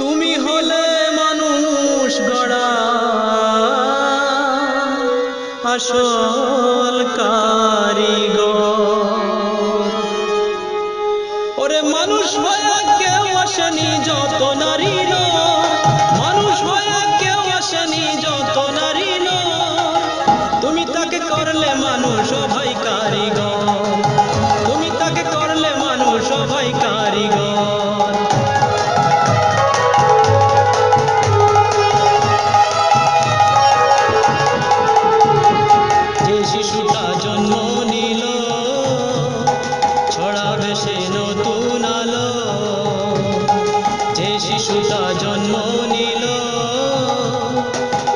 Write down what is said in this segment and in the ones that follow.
তুমি হলে মানুষ গড়া। আসল কারি ছড়াবে সে নতুন আলো যে শিশুটা জন্ম নিল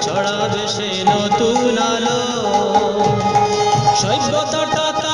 ছড়াবে সে নতুন আলো সভ্যতাটা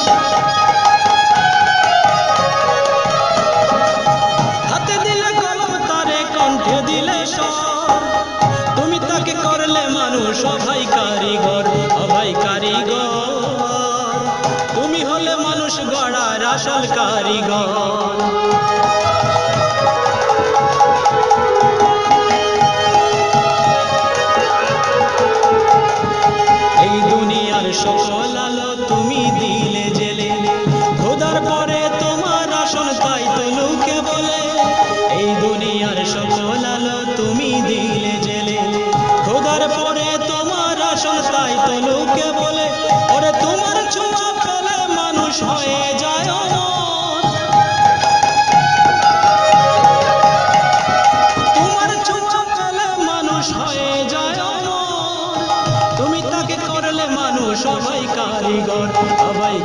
কারিগর। তুমি হলে মানুষ গড়ার আসল কারিগর। এই দুনিয়ার সকল আলো তুমি দিলে। সবাই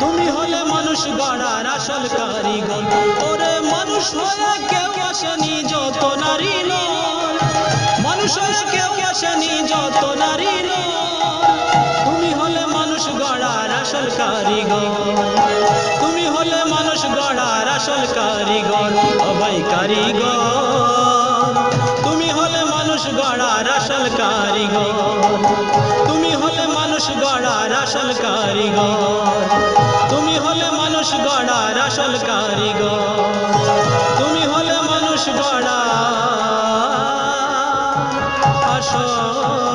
তুমি হলে মানুষ গড়ার আসল কারিগর। ওরে মানুষ কেউ আসেনি যত নারী মানুষ কেউ আসেনি যত নারী তুমি হলে মানুষ গড়ার আসল কারিগর। তুমি হলে মানুষ গড়ার আসল কারিগর, অবাই কারিগর। তুমি হলে মানুষ গড়ার আসল কারিগর। আসল কারিগর। তুমি হলে মানুষ গড়ার আসল কারিগর। তুমি হলে মানুষ গড়া আসল